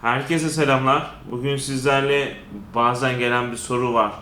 Herkese selamlar. Bugün sizlerle bazen gelen bir soru var.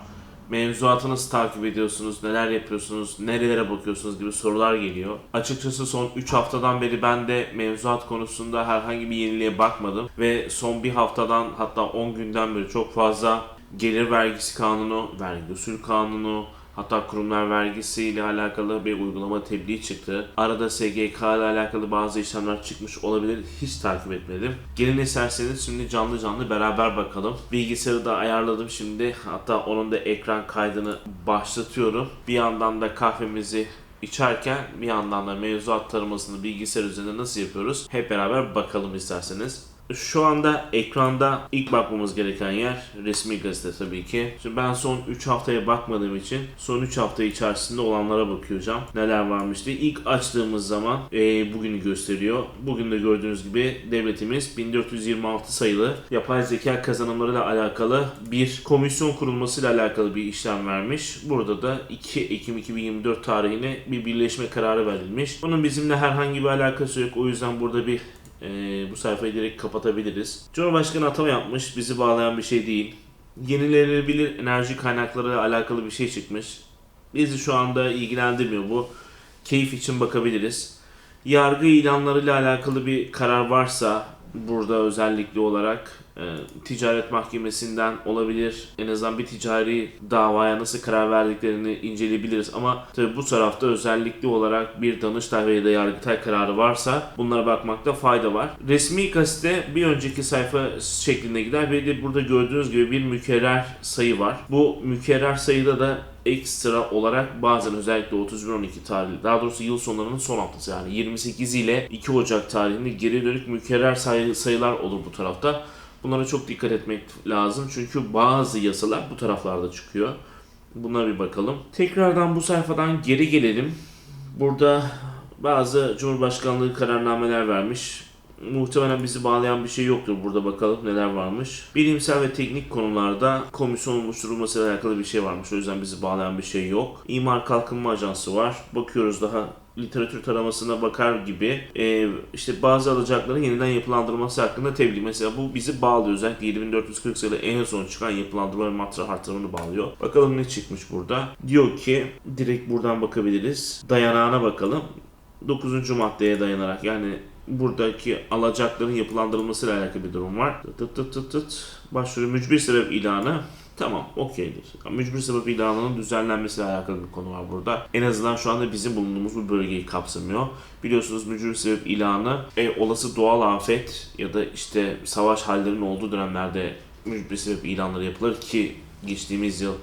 Mevzuatı nasıl takip ediyorsunuz, neler yapıyorsunuz, nerelere bakıyorsunuz gibi sorular geliyor. Açıkçası son 3 haftadan beri ben de mevzuat konusunda herhangi bir yeniliğe bakmadım. Ve son bir haftadan hatta 10 günden beri çok fazla gelir vergisi kanunu, vergi usul kanunu, Hatta kurumlar vergisi ile alakalı bir uygulama tebliğ çıktı. Arada SGK ile alakalı bazı işlemler çıkmış olabilir. Hiç takip etmedim. Gelin isterseniz şimdi canlı canlı beraber bakalım. Bilgisayarı da ayarladım şimdi. Hatta onun da ekran kaydını başlatıyorum. Bir yandan da kahvemizi içerken bir yandan da mevzuat taramasını bilgisayar üzerinde nasıl yapıyoruz hep beraber bakalım isterseniz. Şu anda ekranda ilk bakmamız gereken yer resmi gazete tabii ki. Şimdi ben son 3 haftaya bakmadığım için son 3 hafta içerisinde olanlara bakacağım. Neler varmış diye. İlk açtığımız zaman e, bugünü gösteriyor. Bugün de gördüğünüz gibi devletimiz 1426 sayılı yapay zeka kazanımlarıyla alakalı bir komisyon kurulmasıyla alakalı bir işlem vermiş. Burada da 2 Ekim 2024 tarihine bir birleşme kararı verilmiş. Bunun bizimle herhangi bir alakası yok. O yüzden burada bir ee, bu sayfayı direkt kapatabiliriz. Cumhurbaşkanı atama yapmış. Bizi bağlayan bir şey değil. Yenilenebilir enerji kaynakları alakalı bir şey çıkmış. Bizi şu anda ilgilendirmiyor bu. Keyif için bakabiliriz. Yargı ilanlarıyla alakalı bir karar varsa burada özellikle olarak e, ticaret mahkemesinden olabilir. En azından bir ticari davaya nasıl karar verdiklerini inceleyebiliriz. Ama tabii bu tarafta özellikle olarak bir Danıştay ya da Yargıtay kararı varsa bunlara bakmakta fayda var. Resmi gazete bir önceki sayfa şeklinde gider. Bir de burada gördüğünüz gibi bir mükerrer sayı var. Bu mükerrer sayıda da ekstra olarak bazen özellikle 31-12 tarihi daha doğrusu yıl sonlarının son haftası yani 28 ile 2 Ocak tarihinde geri dönük mükerrer sayı, sayılar olur bu tarafta. Bunlara çok dikkat etmek lazım çünkü bazı yasalar bu taraflarda çıkıyor. Bunlara bir bakalım. Tekrardan bu sayfadan geri gelelim. Burada bazı Cumhurbaşkanlığı kararnameler vermiş. Muhtemelen bizi bağlayan bir şey yoktur. Burada bakalım neler varmış. Bilimsel ve teknik konularda komisyon oluşturulmasıyla alakalı bir şey varmış. O yüzden bizi bağlayan bir şey yok. İmar Kalkınma Ajansı var. Bakıyoruz daha literatür taramasına bakar gibi e, işte bazı alacakların yeniden yapılandırılması hakkında tebliğ. Mesela bu bizi bağlıyor. Özellikle 7440 sayılı en son çıkan yapılandırma ve matra artırımını bağlıyor. Bakalım ne çıkmış burada. Diyor ki direkt buradan bakabiliriz. Dayanağına bakalım. 9. maddeye dayanarak yani buradaki alacakların yapılandırılmasıyla alakalı bir durum var. Tıt tıt tıt tıt. Başvuru mücbir sebep ilanı. Tamam okeydir. Mücbir sebep ilanının düzenlenmesiyle alakalı bir konu var burada. En azından şu anda bizim bulunduğumuz bu bölgeyi kapsamıyor. Biliyorsunuz mücbir sebep ilanı e, olası doğal afet ya da işte savaş hallerinin olduğu dönemlerde mücbir sebep ilanları yapılır ki geçtiğimiz yıl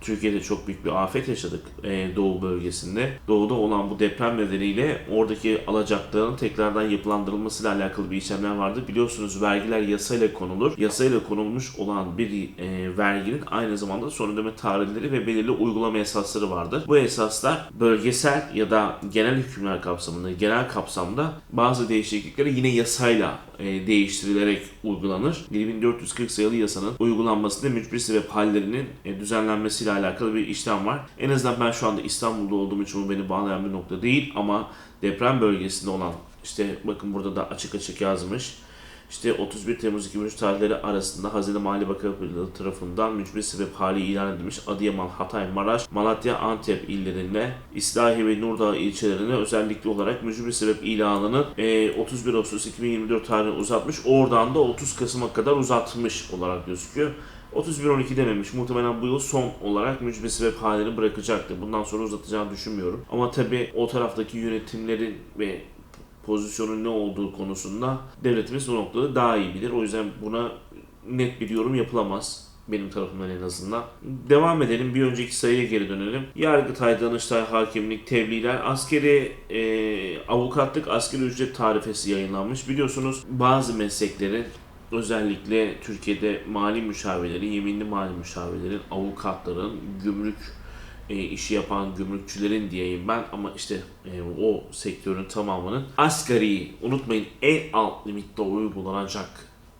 Türkiye'de çok büyük bir afet yaşadık e, Doğu bölgesinde. Doğuda olan bu deprem nedeniyle oradaki alacakların tekrardan yapılandırılmasıyla alakalı bir işlemler vardı. Biliyorsunuz vergiler yasayla konulur. Yasayla konulmuş olan bir e, verginin aynı zamanda son ödeme tarihleri ve belirli uygulama esasları vardır. Bu esaslar bölgesel ya da genel hükümler kapsamında, genel kapsamda bazı değişiklikleri yine yasayla e, değiştirilerek uygulanır. 7440 sayılı yasanın uygulanmasında mücbir sebep hallerinin e, düzenlenmesiyle alakalı bir işlem var. En azından ben şu anda İstanbul'da olduğum için bu beni bağlayan bir nokta değil ama deprem bölgesinde olan işte bakın burada da açık açık yazmış. İşte 31 Temmuz 2003 tarihleri arasında Hazine Maliye Bakanlığı tarafından mücbir sebep hali ilan edilmiş Adıyaman, Hatay, Maraş, Malatya, Antep illerinde İslahi ve Nurdağ ilçelerine özellikle olarak mücbir sebep ilanını e, 31 Ağustos 2024 tarihine uzatmış. Oradan da 30 Kasım'a kadar uzatmış olarak gözüküyor. 31-12 dememiş. Muhtemelen bu yıl son olarak mücbir sebep halini bırakacaktı. Bundan sonra uzatacağını düşünmüyorum. Ama tabi o taraftaki yönetimlerin ve pozisyonun ne olduğu konusunda devletimiz bu noktada daha iyi bilir. O yüzden buna net bir yorum yapılamaz. Benim tarafımdan en azından. Devam edelim. Bir önceki sayıya geri dönelim. Yargıtay, Danıştay, Hakimlik, Tebliğler, askeri e, avukatlık, askeri ücret tarifesi yayınlanmış. Biliyorsunuz bazı mesleklerin özellikle Türkiye'de mali müşavirlerin, yeminli mali müşavirlerin, avukatların, gümrük e, işi yapan gümrükçülerin diyeyim ben ama işte e, o sektörün tamamının asgari unutmayın en alt limitte uygulanacak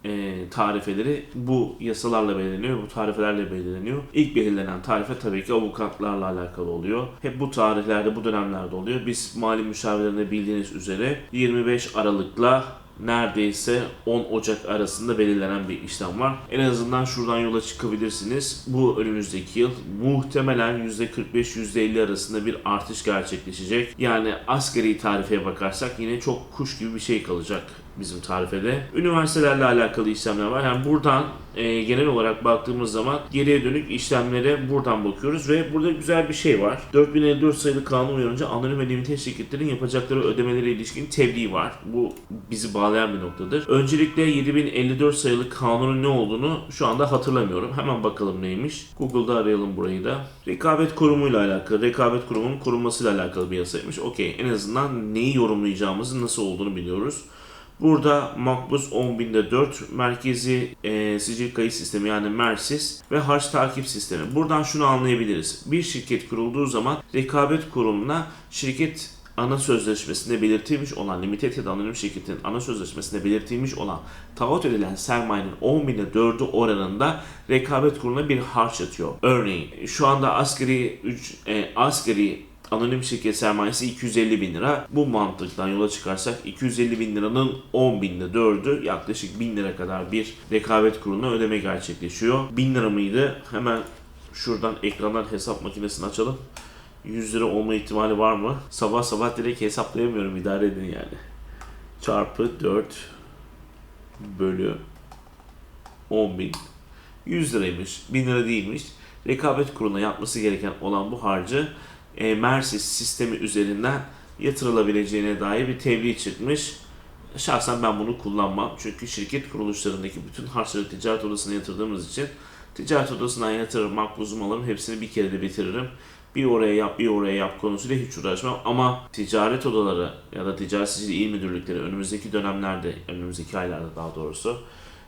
e, tarifeleri bu yasalarla belirleniyor, bu tarifelerle belirleniyor. İlk belirlenen tarife tabii ki avukatlarla alakalı oluyor. Hep bu tarihlerde, bu dönemlerde oluyor. Biz mali müşavirlerinde bildiğiniz üzere 25 Aralık'la neredeyse 10 Ocak arasında belirlenen bir işlem var. En azından şuradan yola çıkabilirsiniz. Bu önümüzdeki yıl muhtemelen %45-%50 arasında bir artış gerçekleşecek. Yani asgari tarifeye bakarsak yine çok kuş gibi bir şey kalacak bizim tarifede. Üniversitelerle alakalı işlemler var. Yani buradan e, genel olarak baktığımız zaman geriye dönük işlemlere buradan bakıyoruz ve burada güzel bir şey var. 4054 sayılı kanun uyarınca anonim ve limite şirketlerin yapacakları ödemelere ilişkin tebliğ var. Bu bizi bağlayan bir noktadır. Öncelikle 7054 sayılı kanunun ne olduğunu şu anda hatırlamıyorum. Hemen bakalım neymiş. Google'da arayalım burayı da. Rekabet kurumuyla alakalı, rekabet kurumunun korunmasıyla alakalı bir yasaymış. Okey en azından neyi yorumlayacağımızı nasıl olduğunu biliyoruz. Burada Makbuz 10.000'de 4 merkezi e, sicil kayıt sistemi yani MERSIS ve harç takip sistemi. Buradan şunu anlayabiliriz. Bir şirket kurulduğu zaman rekabet kurumuna şirket ana sözleşmesinde belirtilmiş olan limited ya da anonim şirketin ana sözleşmesinde belirtilmiş olan taahhüt edilen sermayenin 10 binde 4'ü oranında rekabet kuruluna bir harç atıyor. Örneğin şu anda asgari, üc- e, asgari anonim şirket sermayesi 250 bin lira. Bu mantıktan yola çıkarsak 250 bin liranın 10 binde 4'ü yaklaşık 1000 lira kadar bir rekabet kuruluna ödeme gerçekleşiyor. 1000 lira mıydı? Hemen şuradan ekrandan hesap makinesini açalım. 100 lira olma ihtimali var mı? Sabah sabah direkt hesaplayamıyorum idare edin yani. Çarpı 4 bölü 10 bin. 100 liraymış. 1000 lira değilmiş. Rekabet kuruluna yapması gereken olan bu harcı e, Mersis sistemi üzerinden yatırılabileceğine dair bir tebliğ çıkmış. Şahsen ben bunu kullanmam. Çünkü şirket kuruluşlarındaki bütün harçları ticaret odasına yatırdığımız için ticaret odasından yatırır makbuzum alırım. Hepsini bir kere de bitiririm. Bir oraya yap, bir oraya yap konusuyla hiç uğraşmam. Ama ticaret odaları ya da ticaret sicil il müdürlükleri önümüzdeki dönemlerde, önümüzdeki aylarda daha doğrusu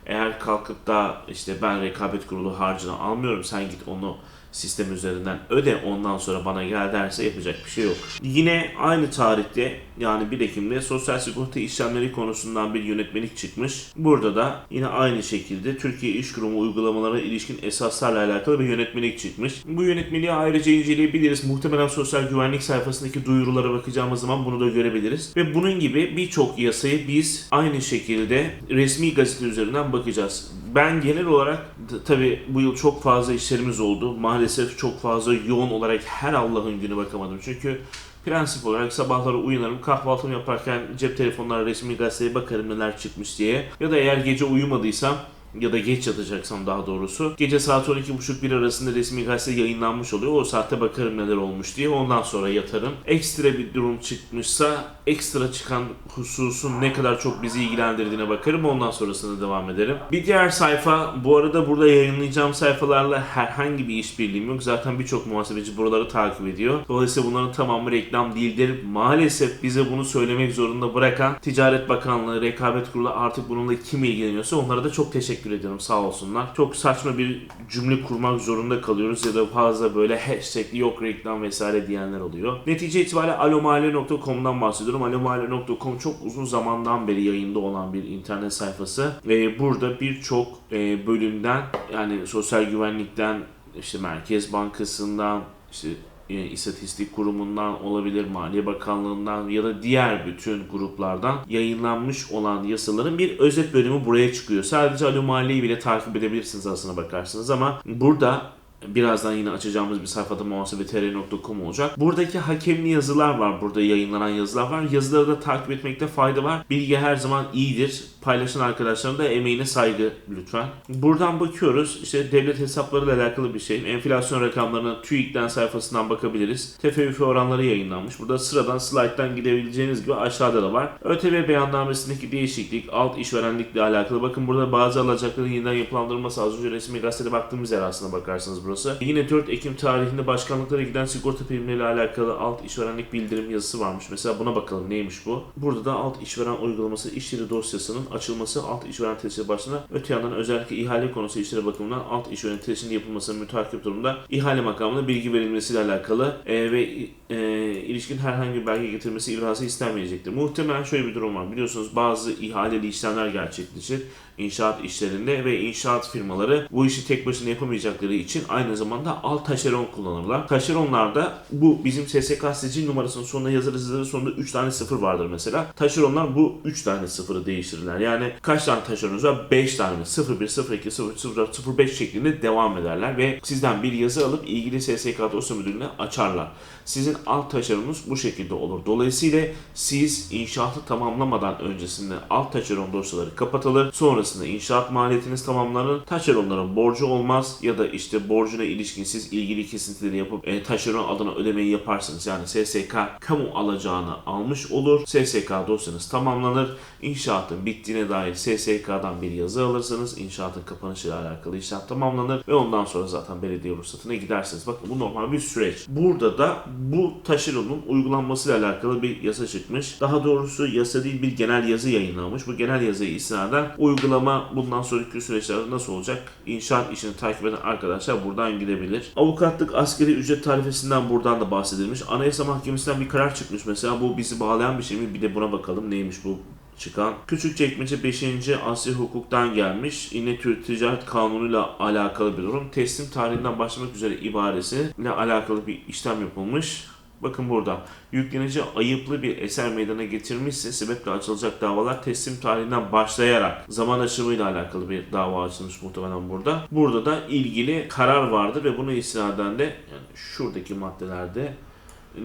eğer kalkıp da işte ben rekabet kurulu harcını almıyorum sen git onu sistem üzerinden öde ondan sonra bana gel derse yapacak bir şey yok. Yine aynı tarihte yani 1 Ekim'de sosyal sigorta işlemleri konusundan bir yönetmelik çıkmış. Burada da yine aynı şekilde Türkiye İş Kurumu uygulamalara ilişkin esaslarla alakalı bir yönetmelik çıkmış. Bu yönetmeliği ayrıca inceleyebiliriz. Muhtemelen sosyal güvenlik sayfasındaki duyurulara bakacağımız zaman bunu da görebiliriz. Ve bunun gibi birçok yasayı biz aynı şekilde resmi gazete üzerinden bakacağız. Ben genel olarak tabi bu yıl çok fazla işlerimiz oldu. Maalesef çok fazla yoğun olarak her Allah'ın günü bakamadım. Çünkü prensip olarak sabahları uyanırım kahvaltımı yaparken cep telefonları resmi gazeteye bakarım neler çıkmış diye. Ya da eğer gece uyumadıysam ya da geç yatacaksam daha doğrusu. Gece saat 12.30-1 arasında resmi gazete yayınlanmış oluyor. O saatte bakarım neler olmuş diye. Ondan sonra yatarım. Ekstra bir durum çıkmışsa ekstra çıkan hususun ne kadar çok bizi ilgilendirdiğine bakarım. Ondan sonrasında devam ederim. Bir diğer sayfa bu arada burada yayınlayacağım sayfalarla herhangi bir işbirliğim yok. Zaten birçok muhasebeci buraları takip ediyor. Dolayısıyla bunların tamamı reklam değildir. Maalesef bize bunu söylemek zorunda bırakan Ticaret Bakanlığı, Rekabet Kurulu artık bununla kim ilgileniyorsa onlara da çok teşekkür ediyorum sağ olsunlar. Çok saçma bir cümle kurmak zorunda kalıyoruz ya da fazla böyle hashtag yok reklam vesaire diyenler oluyor. Netice itibariyle alomahalle.com'dan bahsediyorum. Alomahalle.com çok uzun zamandan beri yayında olan bir internet sayfası ve burada birçok e, bölümden yani sosyal güvenlikten işte Merkez Bankası'ndan işte e, İstatistik Kurumu'ndan olabilir, Maliye Bakanlığı'ndan ya da diğer bütün gruplardan yayınlanmış olan yasaların bir özet bölümü buraya çıkıyor. Sadece Alo bile takip edebilirsiniz aslına bakarsınız ama burada Birazdan yine açacağımız bir sayfada muhasebetr.com olacak. Buradaki hakemli yazılar var. Burada yayınlanan yazılar var. Yazıları da takip etmekte fayda var. Bilgi her zaman iyidir. Paylaşan arkadaşların da emeğine saygı lütfen. Buradan bakıyoruz. İşte devlet hesaplarıyla alakalı bir şey. Enflasyon rakamlarına TÜİK'ten sayfasından bakabiliriz. TFÜF oranları yayınlanmış. Burada sıradan slayttan gidebileceğiniz gibi aşağıda da var. ÖTV beyannamesindeki değişiklik, alt işverenlikle alakalı. Bakın burada bazı alacakların yeniden yapılandırılması az önce resmi gazetede baktığımız yer aslında bakarsanız burası. Yine 4 Ekim tarihinde başkanlıklara giden sigorta primleriyle alakalı alt işverenlik bildirim yazısı varmış. Mesela buna bakalım neymiş bu? Burada da alt işveren uygulaması iş yeri dosyasının açılması alt işveren tesisi başlığına öte yandan özellikle ihale konusu işleri bakımından alt işveren tesisinin yapılmasının mütakip durumda ihale makamına bilgi verilmesiyle alakalı e, ve e, ilişkin herhangi bir belge getirmesi ilhası istenmeyecektir. Muhtemelen şöyle bir durum var. Biliyorsunuz bazı ihaleli işlemler gerçekleşir inşaat işlerinde ve inşaat firmaları bu işi tek başına yapamayacakları için aynı zamanda alt taşeron kullanırlar. Taşeronlarda bu bizim SSK sicil numarasının sonuna yazarız yazarız sonunda 3 tane sıfır vardır mesela. Taşeronlar bu 3 tane sıfırı değiştirirler. Yani kaç tane taşeronunuz var? 5 tane mi? 01, 02, 03, 04, 05 şeklinde devam ederler ve sizden bir yazı alıp ilgili SSK dosya müdürlüğüne açarlar. Sizin alt taşeronunuz bu şekilde olur. Dolayısıyla siz inşaatı tamamlamadan öncesinde alt taşeron dosyaları kapatılır. Sonrasında inşaat maliyetiniz tamamlanır. Taşeronların borcu olmaz ya da işte borcuna ilişkin siz ilgili kesintileri yapıp e, taşeron adına ödemeyi yaparsınız. Yani SSK kamu alacağını almış olur. SSK dosyanız tamamlanır. İnşaatın bittiğine dair SSK'dan bir yazı alırsınız. İnşaatın kapanışıyla alakalı işlem tamamlanır ve ondan sonra zaten belediye ruhsatına gidersiniz. Bakın bu normal bir süreç. Burada da bu taşeronun uygulanmasıyla alakalı bir yasa çıkmış. Daha doğrusu yasa değil bir genel yazı yayınlanmış. Bu genel yazıyı istinaden uygulama bundan sonraki süreçlerde nasıl olacak? İnşaat işini takip eden arkadaşlar buradan gidebilir. Avukatlık askeri ücret tarifesinden buradan da bahsedilmiş. Anayasa Mahkemesi'nden bir karar çıkmış mesela. Bu bizi bağlayan bir şey mi? Bir de buna bakalım neymiş bu çıkan. Küçükçekmece 5. Asya hukuktan gelmiş. Yine Türk Ticaret Kanunu'yla alakalı bir durum. Teslim tarihinden başlamak üzere ibaresi ile alakalı bir işlem yapılmış. Bakın burada yüklenici ayıplı bir eser meydana getirmişse sebeple açılacak davalar teslim tarihinden başlayarak zaman aşımıyla alakalı bir dava açılmış muhtemelen burada. Burada da ilgili karar vardı ve buna istinaden de yani şuradaki maddelerde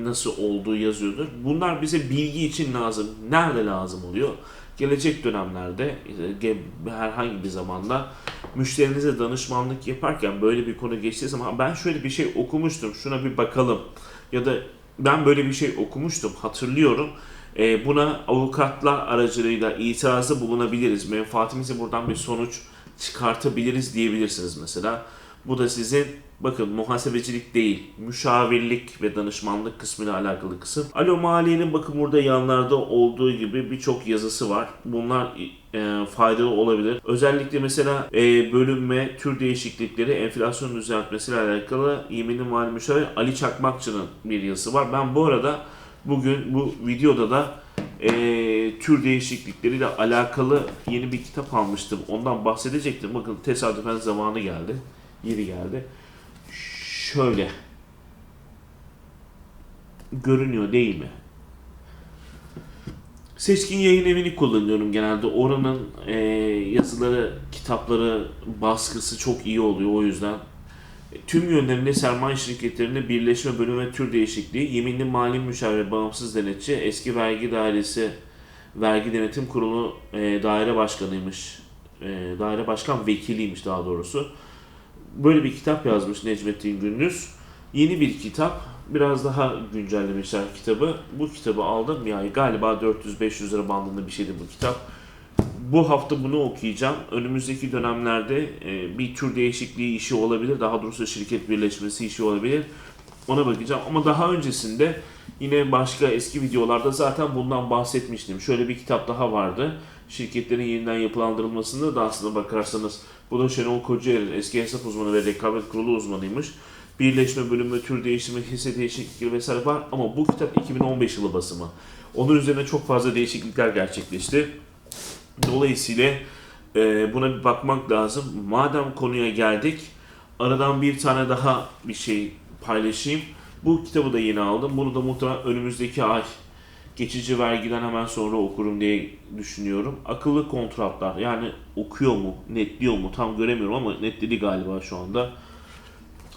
nasıl olduğu yazıyordur. Bunlar bize bilgi için lazım. Nerede lazım oluyor? Gelecek dönemlerde e, herhangi bir zamanda müşterinize danışmanlık yaparken böyle bir konu geçtiği zaman ben şöyle bir şey okumuştum şuna bir bakalım ya da ben böyle bir şey okumuştum hatırlıyorum. E, buna avukatlar aracılığıyla itirazı bulunabiliriz. Menfaatimizi buradan bir sonuç çıkartabiliriz diyebilirsiniz mesela. Bu da sizin bakın muhasebecilik değil, müşavirlik ve danışmanlık kısmıyla alakalı kısım. Alo Maliye'nin bakın burada yanlarda olduğu gibi birçok yazısı var. Bunlar e, faydalı olabilir. Özellikle mesela e, bölünme, tür değişiklikleri, enflasyon düzeltmesiyle alakalı yeminli mali müşavir Ali Çakmakçı'nın bir yazısı var. Ben bu arada bugün bu videoda da e, tür değişiklikleriyle alakalı yeni bir kitap almıştım. Ondan bahsedecektim. Bakın tesadüfen zamanı geldi. Yeri geldi. Şöyle. Görünüyor değil mi? Seçkin Yayın Evi'ni kullanıyorum genelde. Oranın e, yazıları, kitapları, baskısı çok iyi oluyor o yüzden. Tüm yönlerinde sermaye şirketlerinde birleşme bölüm ve tür değişikliği, yeminli mali müşavir, bağımsız denetçi, eski vergi dairesi, vergi denetim kurulu e, daire başkanıymış. E, daire başkan vekiliymiş daha doğrusu. Böyle bir kitap yazmış Necmettin Gündüz. Yeni bir kitap. Biraz daha güncellemişler kitabı. Bu kitabı aldım yani galiba 400-500 lira bandında bir şeydi bu kitap. Bu hafta bunu okuyacağım. Önümüzdeki dönemlerde e, bir tür değişikliği işi olabilir. Daha doğrusu şirket birleşmesi işi olabilir. Ona bakacağım. Ama daha öncesinde yine başka eski videolarda zaten bundan bahsetmiştim. Şöyle bir kitap daha vardı. Şirketlerin yeniden yapılandırılmasında da aslında bakarsanız bu da Şenol Kocaer'in eski hesap uzmanı ve rekabet kurulu uzmanıymış. Birleşme bölümü, tür değişimi, hisse değişiklikleri vesaire var ama bu kitap 2015 yılı basımı. Onun üzerine çok fazla değişiklikler gerçekleşti. Dolayısıyla e, buna bir bakmak lazım. Madem konuya geldik, aradan bir tane daha bir şey paylaşayım. Bu kitabı da yeni aldım. Bunu da muhtemelen önümüzdeki ay geçici vergiden hemen sonra okurum diye düşünüyorum. Akıllı kontratlar yani okuyor mu, netliyor mu tam göremiyorum ama netledi galiba şu anda.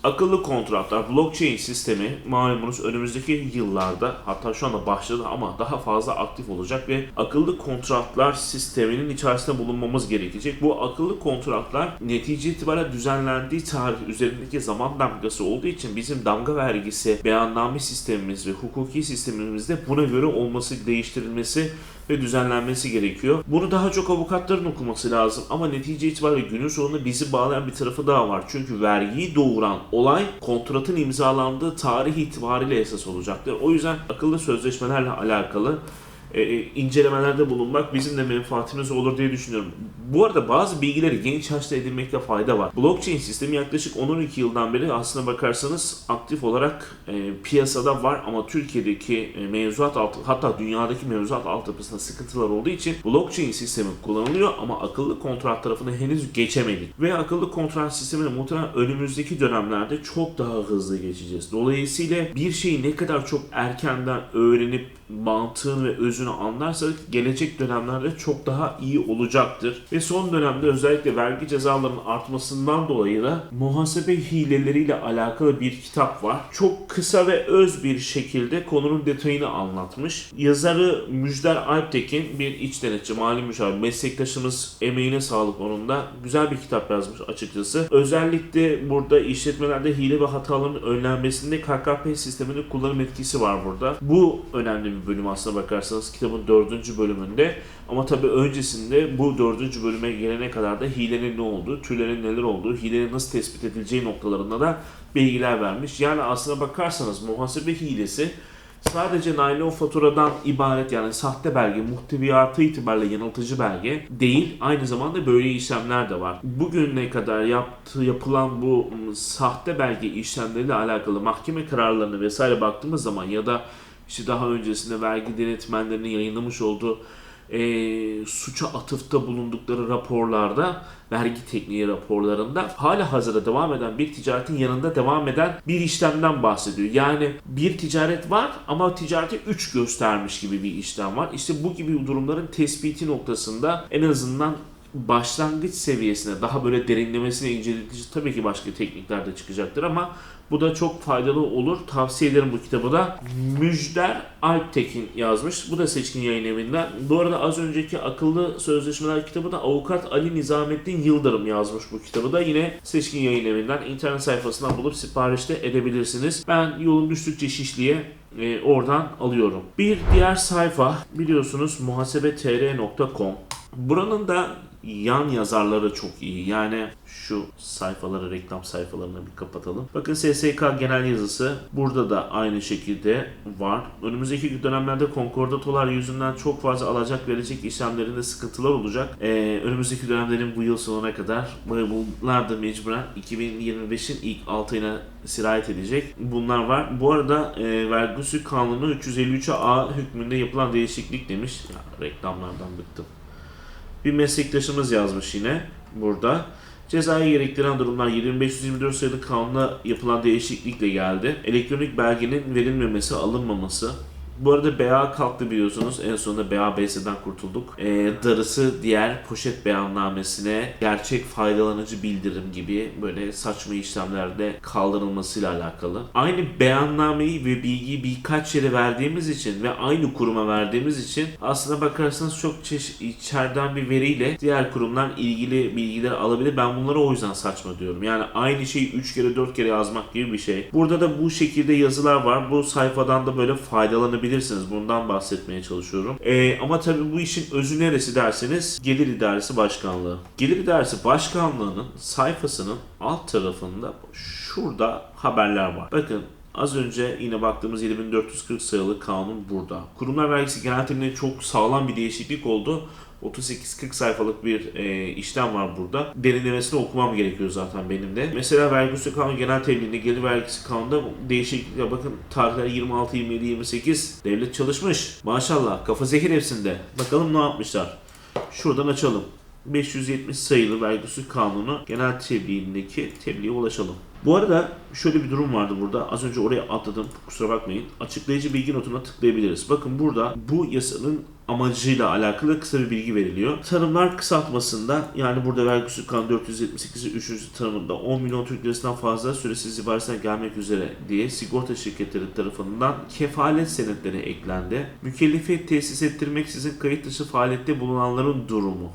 Akıllı kontratlar, blockchain sistemi malumunuz önümüzdeki yıllarda hatta şu anda başladı ama daha fazla aktif olacak ve akıllı kontratlar sisteminin içerisinde bulunmamız gerekecek. Bu akıllı kontratlar netice itibariyle düzenlendiği tarih üzerindeki zaman damgası olduğu için bizim damga vergisi, beyanname sistemimiz ve hukuki sistemimizde buna göre olması, değiştirilmesi ve düzenlenmesi gerekiyor. Bunu daha çok avukatların okuması lazım ama netice itibariyle günün sonunda bizi bağlayan bir tarafı daha var. Çünkü vergiyi doğuran olay kontratın imzalandığı tarih itibariyle esas olacaktır. O yüzden akıllı sözleşmelerle alakalı e, incelemelerde bulunmak bizim de menfaatimiz olur diye düşünüyorum. Bu arada bazı bilgileri genç yaşta edinmekte fayda var. Blockchain sistemi yaklaşık 10-12 yıldan beri aslına bakarsanız aktif olarak e, piyasada var ama Türkiye'deki e, mevzuat altı hatta dünyadaki mevzuat altyapısında sıkıntılar olduğu için blockchain sistemi kullanılıyor ama akıllı kontrat tarafını henüz geçemedik. Ve akıllı kontrat sistemine muhtemelen önümüzdeki dönemlerde çok daha hızlı geçeceğiz. Dolayısıyla bir şeyi ne kadar çok erkenden öğrenip mantığını ve özünü anlarsak gelecek dönemlerde çok daha iyi olacaktır. Ve son dönemde özellikle vergi cezalarının artmasından dolayı da muhasebe hileleriyle alakalı bir kitap var. Çok kısa ve öz bir şekilde konunun detayını anlatmış. Yazarı Müjder Alptekin bir iç denetçi, mali müşavir, meslektaşımız emeğine sağlık onun da. Güzel bir kitap yazmış açıkçası. Özellikle burada işletmelerde hile ve hataların önlenmesinde KKP sisteminin kullanım etkisi var burada. Bu önemli bir bölüm aslına bakarsanız kitabın dördüncü bölümünde. Ama tabii öncesinde bu dördüncü bölüme gelene kadar da hilenin ne olduğu, türlerin neler olduğu, hilenin nasıl tespit edileceği noktalarında da bilgiler vermiş. Yani aslına bakarsanız muhasebe hilesi sadece naylon faturadan ibaret yani sahte belge, muhteviyatı itibariyle yanıltıcı belge değil. Aynı zamanda böyle işlemler de var. Bugüne kadar yaptığı, yapılan bu ım, sahte belge işlemleriyle alakalı mahkeme kararlarını vesaire baktığımız zaman ya da işte daha öncesinde vergi denetmenlerinin yayınlamış olduğu e, suça atıfta bulundukları raporlarda, vergi tekniği raporlarında hala hazırda devam eden bir ticaretin yanında devam eden bir işlemden bahsediyor. Yani bir ticaret var ama ticareti 3 göstermiş gibi bir işlem var. İşte bu gibi durumların tespiti noktasında en azından başlangıç seviyesine daha böyle derinlemesine inceletici tabii ki başka teknikler de çıkacaktır ama bu da çok faydalı olur. Tavsiye ederim bu kitabı da. Müjder Alptekin yazmış. Bu da Seçkin Yayın Evi'nden. Bu arada az önceki Akıllı Sözleşmeler kitabı da Avukat Ali Nizamettin Yıldırım yazmış bu kitabı da. Yine Seçkin Yayın Evi'nden internet sayfasından bulup siparişte edebilirsiniz. Ben yolum düştükçe şişliğe e, oradan alıyorum. Bir diğer sayfa biliyorsunuz muhasebetr.com. Buranın da yan yazarları çok iyi. Yani şu sayfaları, reklam sayfalarını bir kapatalım. Bakın SSK genel yazısı burada da aynı şekilde var. Önümüzdeki dönemlerde konkordatolar yüzünden çok fazla alacak verecek işlemlerinde sıkıntılar olacak. Ee, önümüzdeki dönemlerin bu yıl sonuna kadar bunlar da mecburen 2025'in ilk 6 ayına sirayet edecek. Bunlar var. Bu arada e, vergi usulü kanunu 353'e A hükmünde yapılan değişiklik demiş. Ya, reklamlardan bıktım. Bir meslektaşımız yazmış yine burada. Cezayı gerektiren durumlar 2524 sayılı kanuna yapılan değişiklikle geldi. Elektronik belgenin verilmemesi, alınmaması. Bu arada BA kalktı biliyorsunuz. En sonunda BA-BS'den kurtulduk. Ee, darısı diğer poşet beyannamesine gerçek faydalanıcı bildirim gibi böyle saçma işlemlerde kaldırılmasıyla alakalı. Aynı beyannameyi ve bilgiyi birkaç yere verdiğimiz için ve aynı kuruma verdiğimiz için aslına bakarsanız çok çeşit içeriden bir veriyle diğer kurumlar ilgili bilgiler alabilir. Ben bunlara o yüzden saçma diyorum. Yani aynı şeyi 3 kere 4 kere yazmak gibi bir şey. Burada da bu şekilde yazılar var. Bu sayfadan da böyle faydalanabilirsiniz. Bundan bahsetmeye çalışıyorum. Ee, ama tabii bu işin özü neresi derseniz Gelir İdaresi Başkanlığı. Gelir İdaresi Başkanlığı'nın sayfasının alt tarafında şurada haberler var. Bakın Az önce yine baktığımız 7440 sayılı kanun burada. Kurumlar vergisi genel çok sağlam bir değişiklik oldu. 38-40 sayfalık bir e, işlem var burada. Derinlemesine okumam gerekiyor zaten benim de. Mesela vergi usulü kanunu genel tebliğinde gelir vergisi kanunda değişiklikler bakın tarihler 26, 27, 28 devlet çalışmış. Maşallah kafa zehir hepsinde. Bakalım ne yapmışlar. Şuradan açalım. 570 sayılı vergi usulü kanunu genel tebliğindeki tebliğe ulaşalım. Bu arada şöyle bir durum vardı burada. Az önce oraya atladım. Kusura bakmayın. Açıklayıcı bilgi notuna tıklayabiliriz. Bakın burada bu yasanın amacıyla alakalı kısa bir bilgi veriliyor. Tanımlar kısaltmasında yani burada vergi usulü kanunu 478'i 3. tanımında 10 milyon Türk lirasından fazla süresiz ibaresinden gelmek üzere diye sigorta şirketleri tarafından kefalet senetleri eklendi. Mükellefiyet tesis ettirmeksizin kayıt dışı faaliyette bulunanların durumu.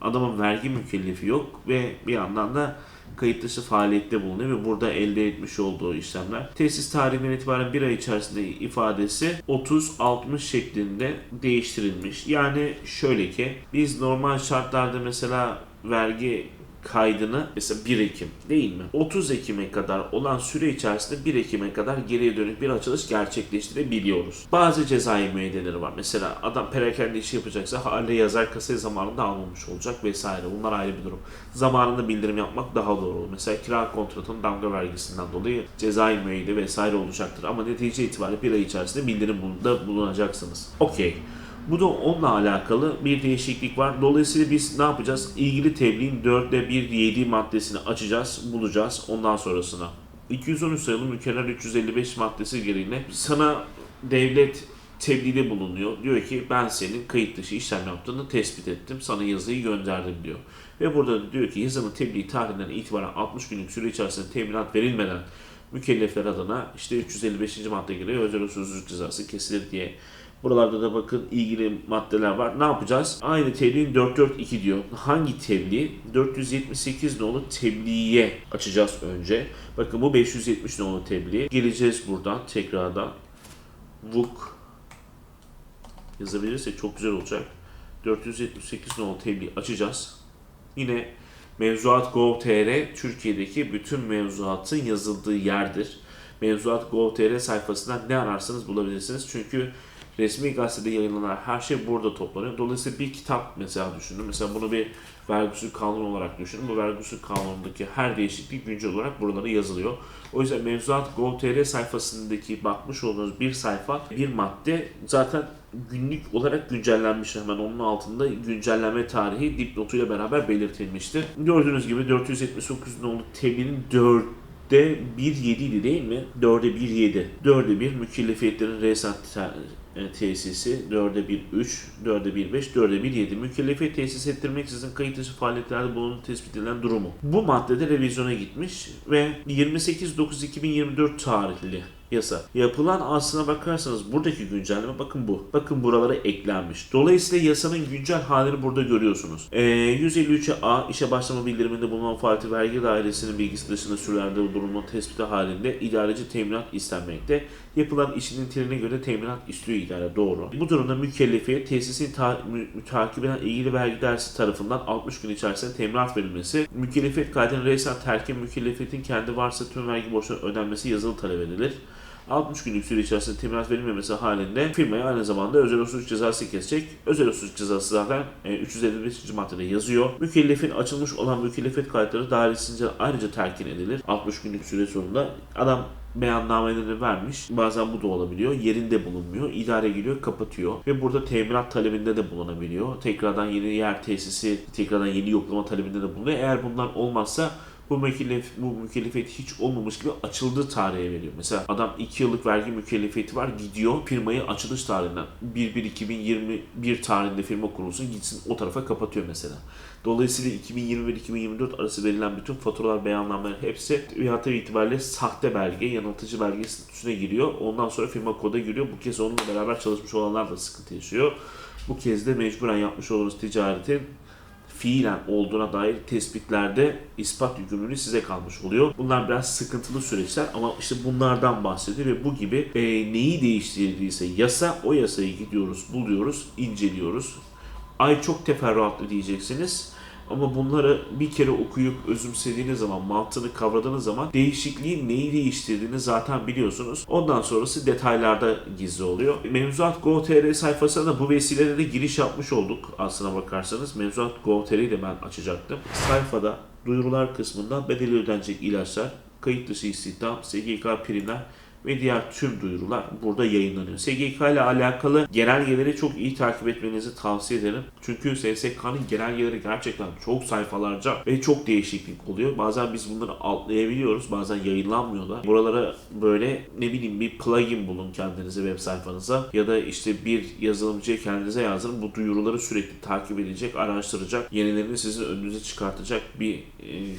Adamın vergi mükellefi yok ve bir yandan da kayıt dışı faaliyette bulunuyor ve burada elde etmiş olduğu işlemler tesis tarihinden itibaren bir ay içerisinde ifadesi 30-60 şeklinde değiştirilmiş. Yani şöyle ki biz normal şartlarda mesela vergi kaydını mesela 1 Ekim değil mi? 30 Ekim'e kadar olan süre içerisinde 1 Ekim'e kadar geriye dönük bir açılış gerçekleştirebiliyoruz. Bazı cezai müeyyideleri var. Mesela adam perakende işi yapacaksa hale yazar kasayı zamanında almamış olacak vesaire. Bunlar ayrı bir durum. Zamanında bildirim yapmak daha doğru olur. Mesela kira kontratının damga vergisinden dolayı cezai müeyyide vesaire olacaktır. Ama netice itibariyle bir ay içerisinde bildirim bulunda bulunacaksınız. Okey. Bu da onunla alakalı bir değişiklik var. Dolayısıyla biz ne yapacağız? İlgili tebliğin 4'te 1 7 maddesini açacağız, bulacağız ondan sonrasına. 213 sayılı mükerrer 355 maddesi gereğine sana devlet tebliğde bulunuyor. Diyor ki ben senin kayıt dışı işlem yaptığını tespit ettim. Sana yazıyı gönderdim diyor. Ve burada da diyor ki yazının tebliğ tarihinden itibaren 60 günlük süre içerisinde teminat verilmeden mükellefler adına işte 355. madde gereği özel usulsüzlük cezası kesilir diye Buralarda da bakın ilgili maddeler var. Ne yapacağız? Aynı tebliğin 442 diyor. Hangi tebliğ? 478 nolu tebliğe açacağız önce. Bakın bu 570 nolu tebliğ. Geleceğiz buradan tekrardan. VUK yazabilirsek çok güzel olacak. 478 nolu tebliğ açacağız. Yine Mevzuat Gov.tr Türkiye'deki bütün mevzuatın yazıldığı yerdir. Mevzuat Gov.tr sayfasından ne ararsanız bulabilirsiniz. Çünkü resmi gazetede yayınlanan her şey burada toplanıyor. Dolayısıyla bir kitap mesela düşünün. Mesela bunu bir vergi usulü kanun olarak düşünün. Bu vergi usulü kanunundaki her değişiklik güncel olarak buralara yazılıyor. O yüzden mevzuat Gov.tr sayfasındaki bakmış olduğunuz bir sayfa, bir madde zaten günlük olarak güncellenmiş. Hemen onun altında güncelleme tarihi dipnotuyla beraber belirtilmiştir. Gördüğünüz gibi 479 nolu tebliğin 4 de 1.7 idi değil mi? 4'e 1.7. 4'e 1 mükellefiyetlerin tesisi 4'e 1 3, 4'e 1 5, 4'e 1 7 mükellefiyet tesis ettirmeksizin kayıt dışı faaliyetlerde bulunduğu tespit edilen durumu. Bu maddede revizyona gitmiş ve 28.9.2024 tarihli yasa. Yapılan aslına bakarsanız buradaki güncelleme bakın bu. Bakın buralara eklenmiş. Dolayısıyla yasanın güncel halini burada görüyorsunuz. Ee, 153'e A işe başlama bildiriminde bulunan Fatih Vergi Dairesi'nin bilgisi dışında sürülen durumun tespiti halinde idareci teminat istenmekte. Yapılan işin niteliğine göre teminat istiyor idare. Doğru. Bu durumda mükellefiyet tesisin ta- mü- mütakip eden ilgili vergi dairesi tarafından 60 gün içerisinde teminat verilmesi, mükellefiyet kaydının resmen terki mükellefiyetin kendi varsa tüm vergi borçlarının ödenmesi yazılı talep edilir. 60 günlük süre içerisinde teminat verilmemesi halinde firmaya aynı zamanda özel usulsüzlük cezası kesecek. Özel usulsüzlük cezası zaten e, 355. maddede yazıyor. Mükellefin açılmış olan mükellefiyet kayıtları dairesince ayrıca terkin edilir. 60 günlük süre sonunda adam beyannamelerini vermiş. Bazen bu da olabiliyor. Yerinde bulunmuyor. İdare geliyor kapatıyor. Ve burada teminat talebinde de bulunabiliyor. Tekrardan yeni yer tesisi, tekrardan yeni yoklama talebinde de bulunuyor. Eğer bunlar olmazsa bu mükellef, bu mükellefiyet hiç olmamış gibi açıldığı tarihe veriyor. Mesela adam 2 yıllık vergi mükellefiyeti var gidiyor firmayı açılış tarihinden 1-1-2021 tarihinde firma kurulsun gitsin o tarafa kapatıyor mesela. Dolayısıyla 2021-2024 arası verilen bütün faturalar beyannameler hepsi hayatı itibariyle sahte belge, yanıltıcı belge statüsüne giriyor. Ondan sonra firma koda giriyor. Bu kez onunla beraber çalışmış olanlar da sıkıntı yaşıyor. Bu kez de mecburen yapmış olduğunuz ticaretin fiilen olduğuna dair tespitlerde ispat yükümlülüğü size kalmış oluyor. Bunlar biraz sıkıntılı süreçler ama işte bunlardan bahsediyor ve bu gibi e, neyi değiştirdiyse yasa o yasayı gidiyoruz, buluyoruz, inceliyoruz. Ay çok teferruatlı diyeceksiniz. Ama bunları bir kere okuyup özümsediğiniz zaman, mantığını kavradığınız zaman değişikliğin neyi değiştirdiğini zaten biliyorsunuz. Ondan sonrası detaylarda gizli oluyor. Mevzuat Gov.tr sayfasına da bu vesileyle de giriş yapmış olduk aslına bakarsanız. Mevzuat Gov.tr'yi de ben açacaktım. Sayfada duyurular kısmında bedeli ödenecek ilaçlar, kayıt dışı istihdam, SGK primler ve diğer tüm duyurular burada yayınlanıyor. SGK ile alakalı genelgeleri çok iyi takip etmenizi tavsiye ederim. Çünkü SSK'nın genelgeleri gerçekten çok sayfalarca ve çok değişiklik oluyor. Bazen biz bunları atlayabiliyoruz, bazen yayınlanmıyorlar. Buralara böyle ne bileyim bir plugin bulun kendinize web sayfanıza ya da işte bir yazılımcıya kendinize yazdırın. Bu duyuruları sürekli takip edecek, araştıracak, yenilerini sizin önünüze çıkartacak bir e,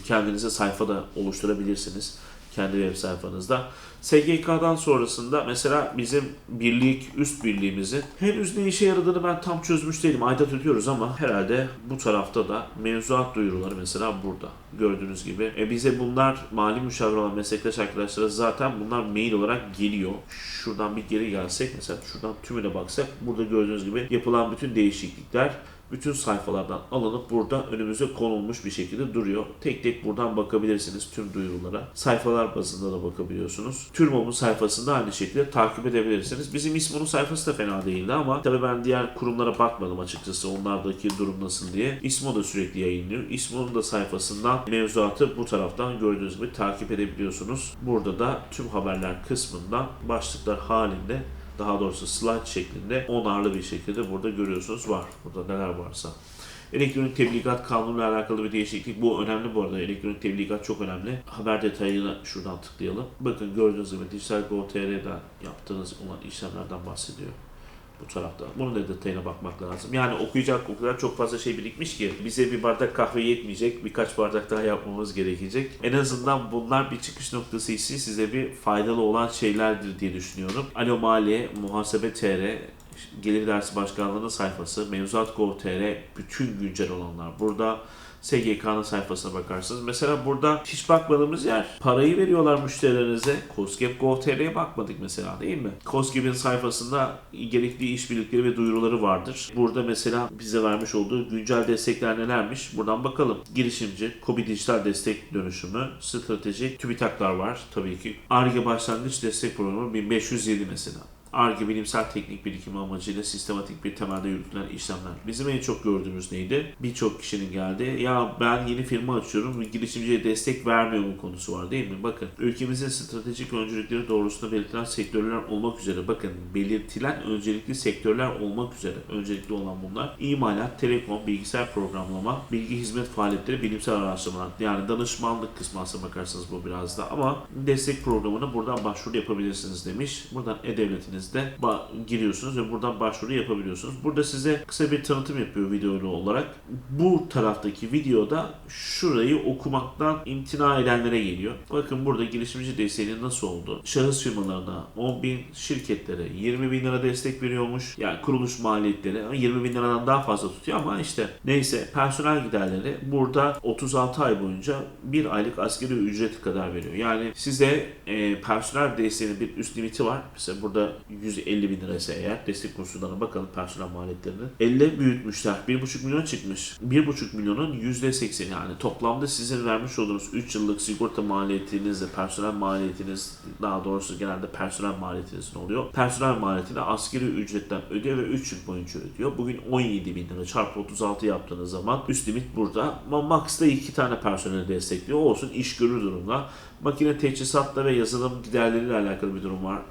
kendinize sayfada oluşturabilirsiniz kendi web sayfanızda. SGK'dan sonrasında mesela bizim birlik, üst birliğimizin henüz ne işe yaradığını ben tam çözmüş değilim. Aidat ödüyoruz ama herhalde bu tarafta da mevzuat duyuruları mesela burada. Gördüğünüz gibi. E bize bunlar mali müşavir olan meslektaş arkadaşlara zaten bunlar mail olarak geliyor. Şuradan bir geri gelsek mesela şuradan tümüne baksak burada gördüğünüz gibi yapılan bütün değişiklikler bütün sayfalardan alınıp burada önümüze konulmuş bir şekilde duruyor. Tek tek buradan bakabilirsiniz tüm duyurulara. Sayfalar bazında da bakabiliyorsunuz. TÜRMOB'un sayfasında aynı şekilde takip edebilirsiniz. Bizim İSMO'nun sayfası da fena değildi ama tabii ben diğer kurumlara bakmadım açıkçası onlardaki durum nasıl diye. İSMO da sürekli yayınlıyor. İSMO'nun da sayfasından mevzuatı bu taraftan gördüğünüz gibi takip edebiliyorsunuz. Burada da tüm haberler kısmından başlıklar halinde daha doğrusu slide şeklinde onarlı bir şekilde burada görüyorsunuz var. Burada neler varsa. Elektronik tebligat kanunuyla alakalı bir değişiklik. Bu önemli bu arada. Elektronik tebligat çok önemli. Haber detayına şuradan tıklayalım. Bakın gördüğünüz gibi Dijital Gov.tr'den yaptığınız olan işlemlerden bahsediyor bu tarafta. Bunun da detayına bakmak lazım. Yani okuyacak o kadar çok fazla şey birikmiş ki bize bir bardak kahve yetmeyecek. Birkaç bardak daha yapmamız gerekecek. En azından bunlar bir çıkış noktası için size bir faydalı olan şeylerdir diye düşünüyorum. Alo Maliye, Muhasebe TR, Gelir Dersi Başkanlığı'nın sayfası, Mevzuat Gov.tr bütün güncel olanlar burada. SGK'nın sayfasına bakarsınız. Mesela burada hiç bakmadığımız yer. Parayı veriyorlar müşterilerinize. COSGAP Gov.tr'ye bakmadık mesela değil mi? COSGAP'in sayfasında gerekli işbirlikleri ve duyuruları vardır. Burada mesela bize vermiş olduğu güncel destekler nelermiş? Buradan bakalım. Girişimci, KOBİ Dijital Destek Dönüşümü, Stratejik TÜBİTAK'lar var tabii ki. ARGE Başlangıç Destek Programı 1507 mesela. ARGE bilimsel teknik birikimi amacıyla sistematik bir temelde yürütülen işlemler. Bizim en çok gördüğümüz neydi? Birçok kişinin geldi. Ya ben yeni firma açıyorum girişimciye destek vermiyor mu konusu var değil mi? Bakın ülkemizin stratejik öncelikleri doğrultusunda belirtilen sektörler olmak üzere bakın belirtilen öncelikli sektörler olmak üzere öncelikli olan bunlar imalat, telekom, bilgisayar programlama, bilgi hizmet faaliyetleri, bilimsel araştırmalar yani danışmanlık kısmı aslına bakarsanız bu biraz da ama destek programına buradan başvuru yapabilirsiniz demiş. Buradan e-devletiniz de ba- giriyorsunuz ve buradan başvuru yapabiliyorsunuz. Burada size kısa bir tanıtım yapıyor videolu olarak. Bu taraftaki videoda şurayı okumaktan imtina edenlere geliyor. Bakın burada girişimci desteğinin nasıl oldu? Şahıs firmalarına 10 bin şirketlere 20 bin lira destek veriyormuş. Yani kuruluş maliyetleri ama 20 bin liradan daha fazla tutuyor ama işte neyse personel giderleri burada 36 ay boyunca bir aylık askeri ücret kadar veriyor. Yani size e, personel desteğinin bir üst limiti var. Mesela burada 150 bin liraysa eğer destek konusuna bakalım personel maliyetlerini. 50 büyütmüşler. 1,5 milyon çıkmış. 1,5 milyonun %80 yani toplamda sizin vermiş olduğunuz 3 yıllık sigorta maliyetinizle personel maliyetiniz daha doğrusu genelde personel maliyetiniz ne oluyor? Personel maliyetini askeri ücretten ödüyor ve 3 yıl boyunca ödüyor. Bugün 17 bin lira çarpı 36 yaptığınız zaman üst limit burada. Ama Max'ta 2 tane personel destekliyor. Olsun iş görür durumda. Makine teçhizatla ve yazılım giderleriyle alakalı bir durum var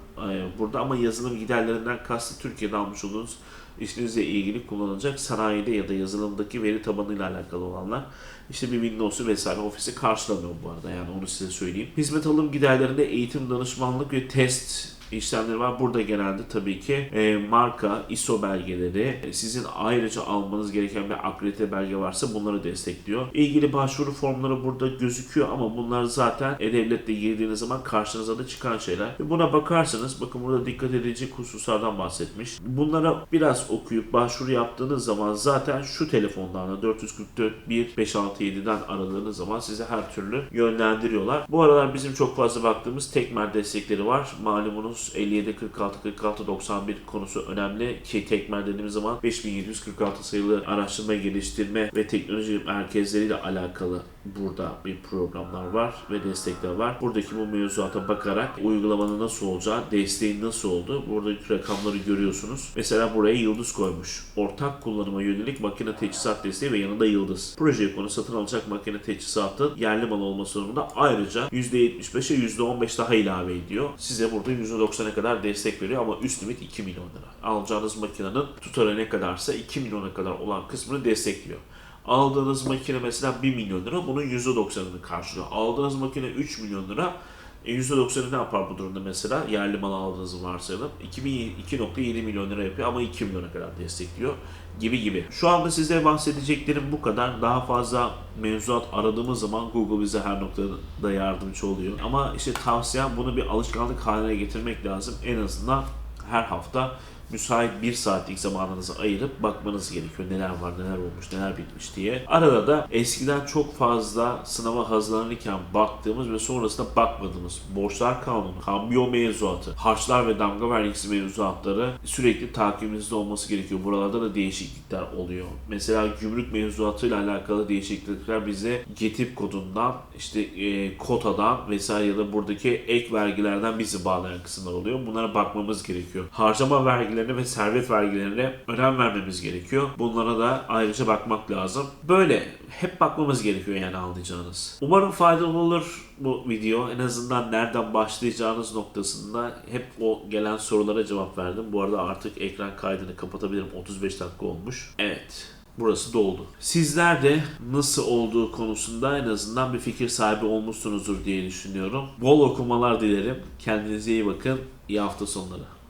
burada ama yazılım giderlerinden kastı Türkiye'de almış olduğunuz işinizle ilgili kullanılacak sanayide ya da yazılımdaki veri tabanıyla alakalı olanlar işte bir Windows'u vesaire ofisi karşılamıyor bu arada yani onu size söyleyeyim. Hizmet alım giderlerinde eğitim, danışmanlık ve test işlemleri var. Burada genelde tabii ki e, marka, ISO belgeleri, e, sizin ayrıca almanız gereken bir akredite belge varsa bunları destekliyor. İlgili başvuru formları burada gözüküyor ama bunlar zaten E-Devlet'te girdiğiniz zaman karşınıza da çıkan şeyler. Buna bakarsanız bakın burada dikkat edici hususlardan bahsetmiş. Bunlara biraz okuyup başvuru yaptığınız zaman zaten şu telefonlarla 444 1567'den aradığınız zaman size her türlü yönlendiriyorlar. Bu aralar bizim çok fazla baktığımız tekmer destekleri var. Malumunuz 57 46 46 91 konusu önemli ki tekmer dediğimiz zaman 5746 sayılı araştırma geliştirme ve teknoloji merkezleriyle alakalı burada bir programlar var ve destekler var. Buradaki bu mevzuata bakarak uygulamanın nasıl olacağı, desteğin nasıl olduğu buradaki rakamları görüyorsunuz. Mesela buraya yıldız koymuş. Ortak kullanıma yönelik makine teçhizat desteği ve yanında yıldız. Proje konu satın alacak makine teçhizatın yerli mal olması durumunda ayrıca %75'e %15 daha ilave ediyor. Size burada %90'a kadar destek veriyor ama üst limit 2 milyon lira. Alacağınız makinenin tutarı ne kadarsa 2 milyona kadar olan kısmını destekliyor. Aldığınız makine mesela 1 milyon lira bunun %90'ını karşılıyor. Aldığınız makine 3 milyon lira e, %90'ı ne yapar bu durumda mesela? Yerli mal aldığınızı varsayalım. 2000 2.7 milyon lira yapıyor ama 2 milyona kadar destekliyor gibi gibi. Şu anda size bahsedeceklerim bu kadar. Daha fazla mevzuat aradığımız zaman Google bize her noktada yardımcı oluyor. Ama işte tavsiyem bunu bir alışkanlık haline getirmek lazım. En azından her hafta müsait bir saatlik zamanınızı ayırıp bakmanız gerekiyor. Neler var, neler olmuş, neler bitmiş diye. Arada da eskiden çok fazla sınava hazırlanırken baktığımız ve sonrasında bakmadığımız borçlar kanunu, kambiyo mevzuatı, harçlar ve damga vergisi mevzuatları sürekli takibinizde olması gerekiyor. Buralarda da değişiklikler oluyor. Mesela gümrük mevzuatıyla alakalı değişiklikler bize getip kodundan, işte e, kotadan vesaire ya da buradaki ek vergilerden bizi bağlayan kısımlar oluyor. Bunlara bakmamız gerekiyor. Harcama vergilerine ve servet vergilerine önem vermemiz gerekiyor. Bunlara da ayrıca bakmak lazım. Böyle hep bakmamız gerekiyor yani anlayacağınız. Umarım faydalı olur bu video. En azından nereden başlayacağınız noktasında hep o gelen sorulara cevap verdim. Bu arada artık ekran kaydını kapatabilirim. 35 dakika olmuş. Evet. Burası doldu. Sizler de nasıl olduğu konusunda en azından bir fikir sahibi olmuşsunuzdur diye düşünüyorum. Bol okumalar dilerim. Kendinize iyi bakın. İyi hafta sonları.